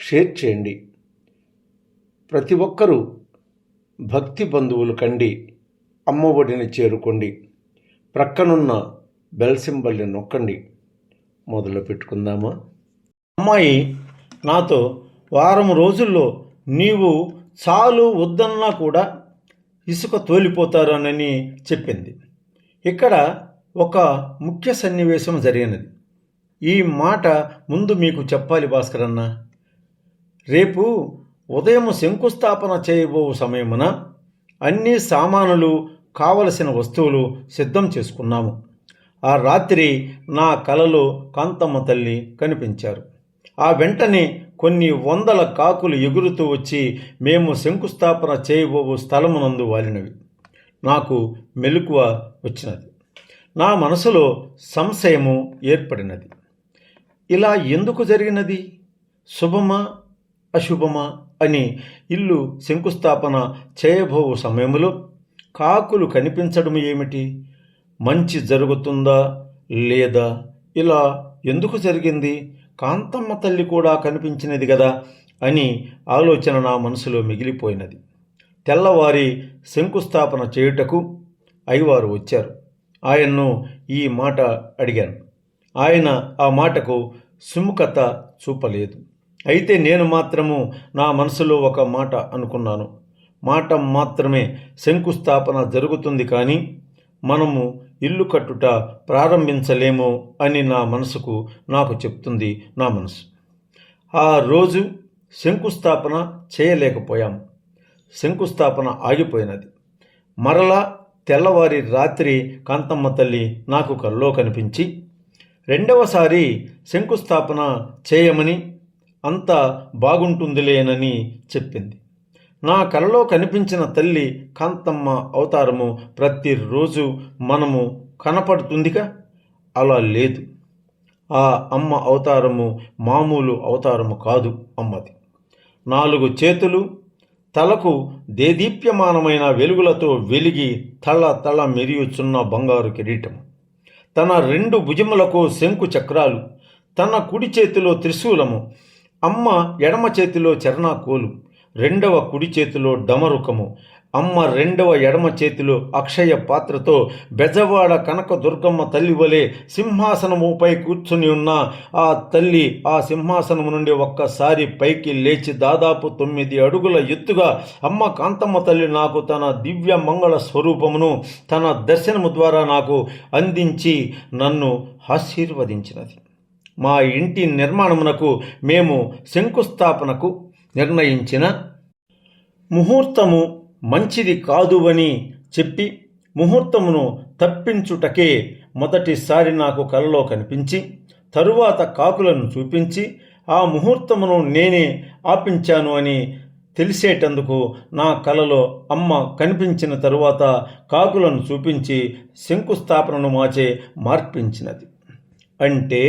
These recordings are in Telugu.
షేర్ చేయండి. ప్రతి ఒక్కరూ భక్తి బంధువులు కండి అమ్మఒడిని చేరుకోండి ప్రక్కనున్న బెల్ సింబల్ని నొక్కండి. మొదలు పెట్టుకుందామా? అమ్మాయి నాతో వారం రోజుల్లో నీవు చాలు వద్దన్నా కూడా ఇసుక తోలిపోతారనని చెప్పింది. ఇక్కడ ఒక ముఖ్య సన్నివేశం జరిగినది. ఈ మాట ముందు మీకు చెప్పాలి భాస్కర్ రేపు ఉదయం శంకుస్థాపన చేయబో సమయమున అన్ని సామానులు కావలసిన వస్తువులు సిద్ధం చేసుకున్నాము. ఆ రాత్రి నా కలలో కాంతమ్మ తల్లి కనిపించారు. ఆ వెంటనే కొన్ని వందల కాకులు ఎగురుతూ వచ్చి మేము శంకుస్థాపన చేయబోవు స్థలమునందు వాలినవి. నాకు మెలకువ వచ్చినది. నా మనసులో సంశయము ఏర్పడినది. ఇలా ఎందుకు జరిగినది? శుభమా? అశుభమా అని ఇల్లు శంకుస్థాపన చేయబోవు సమయంలో కాకులు కనిపించడం ఏమిటి? మంచి జరుగుతుందా? లేదా? ఇలా ఎందుకు జరిగింది? కాంతమ్మ తల్లి కూడా కనిపించినది కదా అని ఆలోచన నా మనసులో మిగిలిపోయినది. తెల్లవారి శంకుస్థాపన చేయుటకు అయ్యవారు వచ్చారు. ఆయన్ను ఈ మాట అడిగాను. ఆయన ఆ మాటకు సుముఖత చూపలేదు. అయితే నేను మాత్రము నా మనసులో ఒక మాట అనుకున్నాను. మాట మాత్రమే శంకుస్థాపన జరుగుతుంది కానీ మనము ఇల్లు కట్టుట ప్రారంభించలేము అని నా మనసుకు నాకు చెప్తుంది నా మనసు. ఆ రోజు శంకుస్థాపన చేయలేకపోయాం. శంకుస్థాపన ఆగిపోయినది. మరలా తెల్లవారి రాత్రి కాంతమ్మ తల్లి నాకు కల్లో కనిపించి రెండవసారి శంకుస్థాపన చేయమని అంత బాగుంటుందిలేనని చెప్పింది. నా కలలో కనిపించిన తల్లి కాంతమ్మ అవతారము ప్రతిరోజు మనము కనపడుతుందిగా? అలా లేదు. ఆ అమ్మ అవతారము మామూలు అవతారము కాదు అమ్మది. నాలుగు చేతులు తలకు దేదీప్యమానమైన వెలుగులతో వెలిగి తల తల మెరియుచున్న బంగారు కిరీటం తన రెండు భుజములకు శంకు చక్రాలు తన కుడి చేతిలో త్రిశూలము అమ్మ ఎడమ చేతిలో చరణాకోలు రెండవ కుడి చేతిలో డమరుకము. అమ్మ రెండవ ఎడమ చేతిలో అక్షయ పాత్రతో బెజవాడ కనక దుర్గమ్మ తల్లి వలె సింహాసనముపై కూర్చుని ఉన్న. ఆ తల్లి ఆ సింహాసనము నుండి ఒక్కసారి పైకి లేచి దాదాపు తొమ్మిది అడుగుల ఎత్తుగా అమ్మ కాంతమ్మ తల్లి నాకు తన దివ్య మంగళ స్వరూపమును తన దర్శనము ద్వారా నాకు అందించి నన్ను ఆశీర్వదించినది. మా ఇంటి నిర్మాణమునకు మేము శంకుస్థాపనకు నిర్ణయించిన ముహూర్తము మంచిది కాదు అని చెప్పి ముహూర్తమును తప్పించుటకే మొదటిసారి నాకు కలలో కనిపించి తరువాత కాకులను చూపించి ఆ ముహూర్తమును నేనే ఆపించాను అని తెలిసేటందుకు నా కలలో అమ్మ కనిపించిన తరువాత కాకులను చూపించి శంకుస్థాపనను మాచే మార్పించినది. అంటే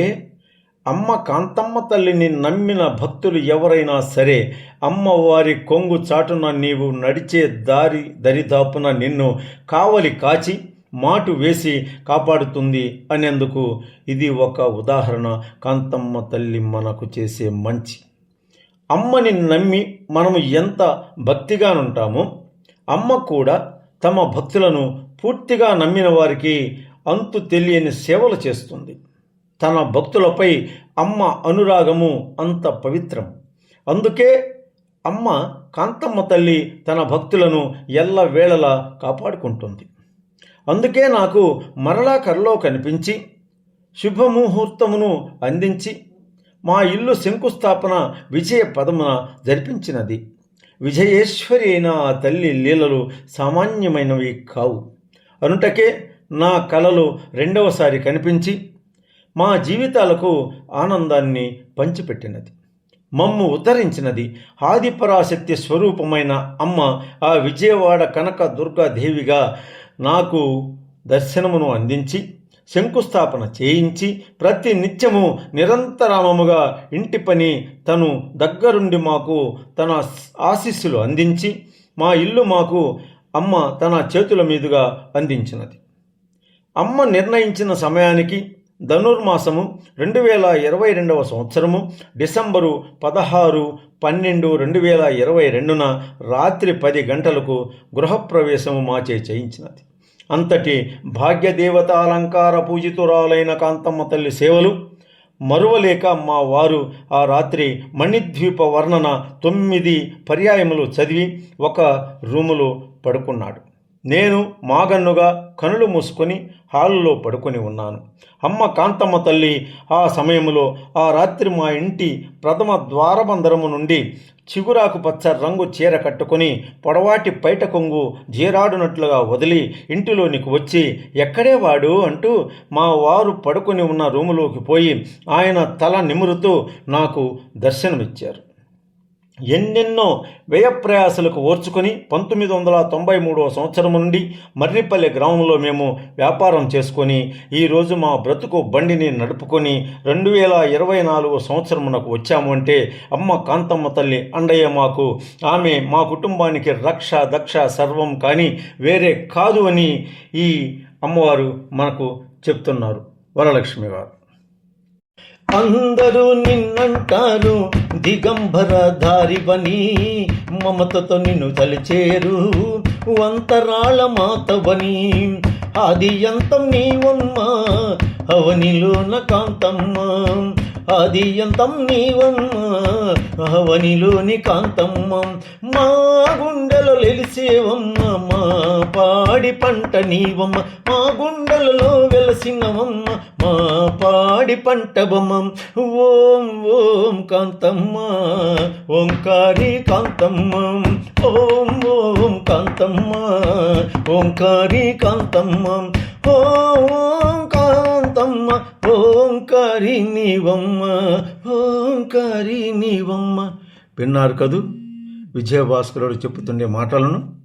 అమ్మ కాంతమ్మ తల్లిని నమ్మిన భక్తులు ఎవరైనా సరే అమ్మవారి కొంగు చాటున నీవు నడిచే దారి దరిదాపున నిన్ను కావలి కాచి మాటు వేసి కాపాడుతుంది అనేందుకు ఇది ఒక ఉదాహరణ కాంతమ్మ తల్లి మనకు చేసే మంచి. అమ్మని నమ్మి మనము ఎంత భక్తిగానుంటామో అమ్మ కూడా తమ భక్తులను పూర్తిగా నమ్మిన వారికి అంతు తెలియని సేవలు చేస్తుంది. తన భక్తులపై అమ్మ అనురాగము అంత పవిత్రం అందుకే అమ్మ కాంతమ్మ తల్లి తన భక్తులను ఎల్ల వేళలా కాపాడుకుంటుంది. అందుకే నాకు మరలా కరలో కనిపించి శుభముహూర్తమును అందించి మా ఇల్లు శంకుస్థాపన విజయ పదమున జరిపించినది. విజయేశ్వరి అయిన ఆ తల్లి లీలలు సామాన్యమైనవి కావు. అనుటకే నా కలలు రెండవసారి కనిపించి మా జీవితాలకు ఆనందాన్ని పంచిపెట్టినది. మమ్ము ఉద్ధరించినది. ఆదిపరాశక్తి స్వరూపమైన అమ్మ ఆ విజయవాడ కనక దుర్గాదేవిగా నాకు దర్శనమును అందించి శంకుస్థాపన చేయించి ప్రతి నిత్యము నిరంతరామముగా ఇంటి పని తను దగ్గరుండి మాకు తన ఆశీస్సులు అందించి మా ఇల్లు మాకు అమ్మ తన చేతుల మీదుగా అందించినది. అమ్మ నిర్ణయించిన సమయానికి ధనుర్మాసము రెండు వేల ఇరవై రెండవ సంవత్సరము డిసెంబరు పదహారు పన్నెండు రెండు వేల ఇరవై రెండున రాత్రి పది గంటలకు గృహప్రవేశము మాచే చేయించినది. అంతటి భాగ్యదేవత అలంకార పూజితురాలైన కాంతమ్మ తల్లి సేవలు మరువలేక మా వారు ఆ రాత్రి మణిద్వీప వర్ణన తొమ్మిది పర్యాయములు చదివి ఒక రూములో పడుకున్నాడు. నేను మాగన్నుగా కనులు మూసుకొని హాలులో పడుకొని ఉన్నాను. అమ్మ కాంతమ్మ తల్లి ఆ సమయంలో ఆ రాత్రి మా ఇంటి ప్రథమ ద్వారబంధరము నుండి చిగురాకు పచ్చ రంగు చీర కట్టుకొని పొడవాటి పైట కొంగు జీరాడునట్లుగా వదిలి ఇంటిలోనికి వచ్చి ఎక్కడే వాడు అంటూ మా వారు పడుకొని ఉన్న రూములోకి పోయి ఆయన తల నిమురుతూ నాకు దర్శనమిచ్చారు. ఎన్నెన్నో వ్యయప్రయాసలకు ఓర్చుకొని పంతొమ్మిది వందల తొంభై మూడవ సంవత్సరం నుండి మర్రిపల్లి గ్రామంలో మేము వ్యాపారం చేసుకొని ఈరోజు మా బ్రతుకు బండిని నడుపుకొని రెండు వేల ఇరవై నాలుగు సంవత్సరమునకు వచ్చాము అంటే అమ్మ కాంతమ్మ తల్లి అండయ్య మాకు ఆమె మా కుటుంబానికి రక్ష దక్ష సర్వం కానీ వేరే కాదు అని ఈ అమ్మవారు మనకు చెప్తున్నారు. వరలక్ష్మి వారు అందరూ నిన్నంటారు దిగంబర దారివని మమతతో నిన్ను తలిచేరు వంతరాళ మాతవని ఆది ఎంతం నీవమ్మ అవనిలోన కాంతమ్మ. ఆది ఎంతం నీవమ్మ అవనిలోని కాంతమ్మ. మా గుండెలో లెలిసేవమ్మ పాడి పంట నీవమ్మ మా గుండెలలో వెలసినవమ్మ మా పాడి పంట బొమ్మ. ఓం ఓం కాంతమ్మ ఓంకారి కాంతమ్మ. ఓం ఓం కాంతమ్మ ఓంకారి కాంతమ్మ. ఓం కాంతమ్మ ఓంకారి నీవమ్మ ఓంకారి నీవమ్మ. విన్నారు కదూ విజయభాస్కరుడు చెప్పుతుండే మాటలను?